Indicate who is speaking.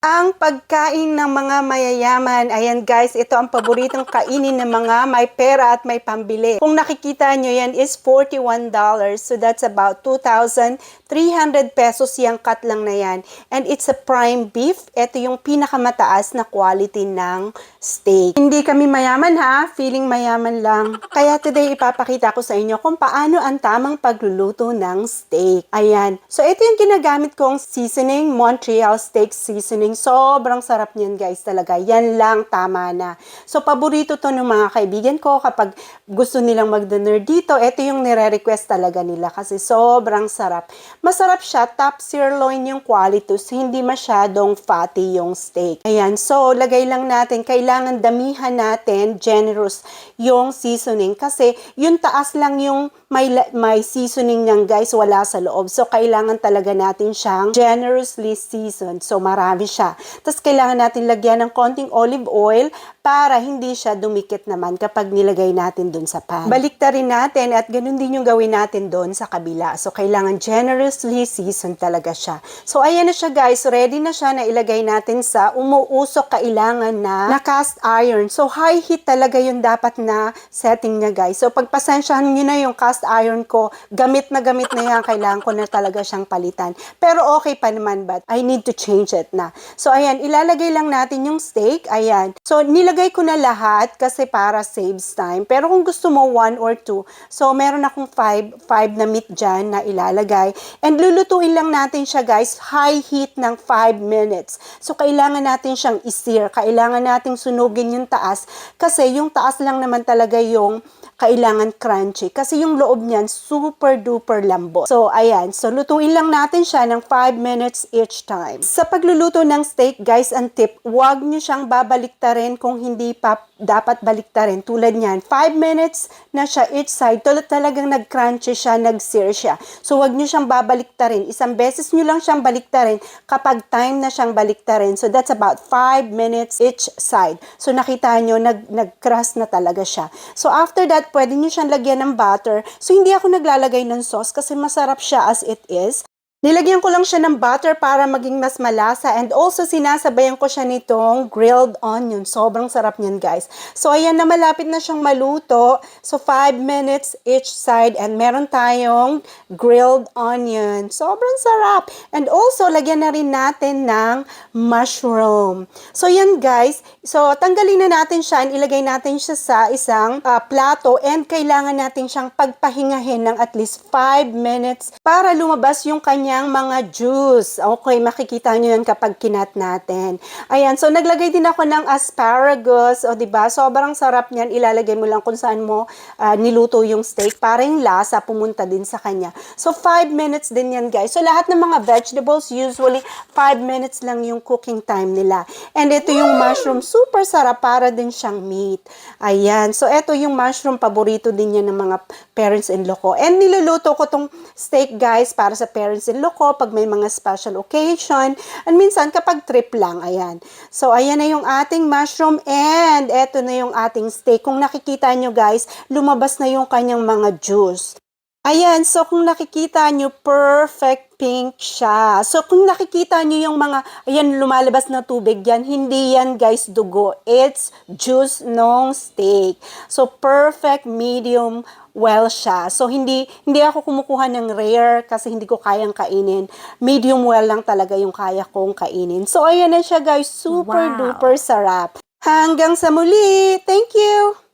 Speaker 1: Ang pagkain ng mga mayayaman, ayan guys, ito ang paboritong kainin ng mga may pera at may pambili. Kung nakikita nyo yan is $41. So that's about 2,300 pesos yung cut lang na yan. And it's a prime beef. Ito yung pinakamataas na quality ng steak. Hindi kami mayaman ha, feeling mayaman lang. Kaya today ipapakita ko sa inyo kung paano ang tamang pagluluto ng steak. Ayan. So ito yung ginagamit kong seasoning, Montreal steak seasoning. Sobrang sarap niyan guys talaga. Yan lang, tama na. So paborito to ng mga kaibigan ko kapag gusto nilang mag-dinner dito. Ito yung nire-request talaga nila kasi sobrang sarap. Masarap siya, top sirloin yung quality. So, hindi masyadong fatty yung steak. Ayan, so lagay lang natin, kailangan damihan natin, generous yung seasoning kasi yung taas lang yung may, may seasoning niyan guys, wala sa loob. So, kailangan talaga natin siyang generously seasoned. So, marami siya. Tapos, kailangan natin lagyan ng konting olive oil para hindi siya dumikit naman kapag nilagay natin dun sa pan. Baliktarin natin at ganun din yung gawin natin doon sa kabila. So, kailangan generously seasoned talaga siya. So, ayan na siya guys. Ready na siya na ilagay natin sa umuusok kailangan na, na cast iron. So, high heat talaga yung dapat na setting niya guys. So, pagpasensyahan nyo na yung cast iron ko, gamit na gamit na yan. Kailangan ko na talaga siyang palitan. Pero okay pa naman, but I need to change it na. So, ayan, ilalagay lang natin yung steak. Ayan. So, nilagay ko na lahat kasi para saves time. Pero kung gusto mo, one or two. So, meron akong five, five na meat dyan na ilalagay. And lulutuin lang natin siya, guys, high heat ng 5 minutes. So, kailangan natin siyang isir. Kailangan nating sunugin yung taas. Kasi yung taas lang naman talaga yung kailangan crunchy. Kasi yung loob niyan, super duper lambot. So, ayan. So, lutuin lang natin siya ng 5 minutes each time. Sa pagluluto ng steak, guys, ang tip, huwag nyo siyang babaliktarin kung hindi pa dapat baliktarin. Tulad niyan, 5 minutes na siya each side. Tulad talagang nag-crunchy siya, nag-sear siya. So, huwag nyo siyang babaliktarin. Isang beses nyo lang siyang baliktarin kapag time na siyang baliktarin. So, that's about 5 minutes each side. So, nakita nyo, nag, nag-crust na talaga siya. So, after that, pwede nyo siyang lagyan ng butter. So, hindi ako naglalagay ng sauce kasi masarap siya as it is. Nilagyan ko lang siya ng butter para maging mas malasa and also sinasabayan ko siya nitong grilled onion. Sobrang sarap niyan guys. So ayan na malapit na siyang maluto. So 5 minutes each side and meron tayong grilled onion. Sobrang sarap. And also lagyan na rin natin ng mushroom. So yan guys. So tanggalin na natin siya and ilagay natin siya sa isang ah, plato and kailangan natin siyang pagpahingahin ng at least 5 minutes para lumabas yung kanyang mga juice. Okay, makikita nyo yan kapag kinat natin. Ayan, so naglagay din ako ng asparagus. O, di ba Sobrang sarap niyan. Ilalagay mo lang kung saan mo ah, niluto yung steak para lasa pumunta din sa kanya. So, 5 minutes din yan, guys. So, lahat ng mga vegetables, usually 5 minutes lang yung cooking time nila. And ito yung mushroom. Super sarap para din siyang meat. Ayan. So, ito yung mushroom. Paborito din yan ng mga parents-in-law ko. And niluluto ko tong steak, guys, para sa parents-in-law ko pag may mga special occasion. And minsan, kapag trip lang. Ayan. So, ayan na yung ating mushroom. And eto na yung ating steak. Kung nakikita nyo, guys, lumabas na yung kanyang mga juice. Ayan, so kung nakikita nyo, perfect pink siya. So kung nakikita nyo yung mga, ayan, lumalabas na tubig yan, hindi yan guys dugo. It's juice ng steak. So perfect medium well siya. So hindi hindi ako kumukuha ng rare kasi hindi ko kayang kainin. Medium well lang talaga yung kaya kong kainin. So ayan na siya guys, super
Speaker 2: Wow.
Speaker 1: duper sarap. Hanggang sa muli. Thank you.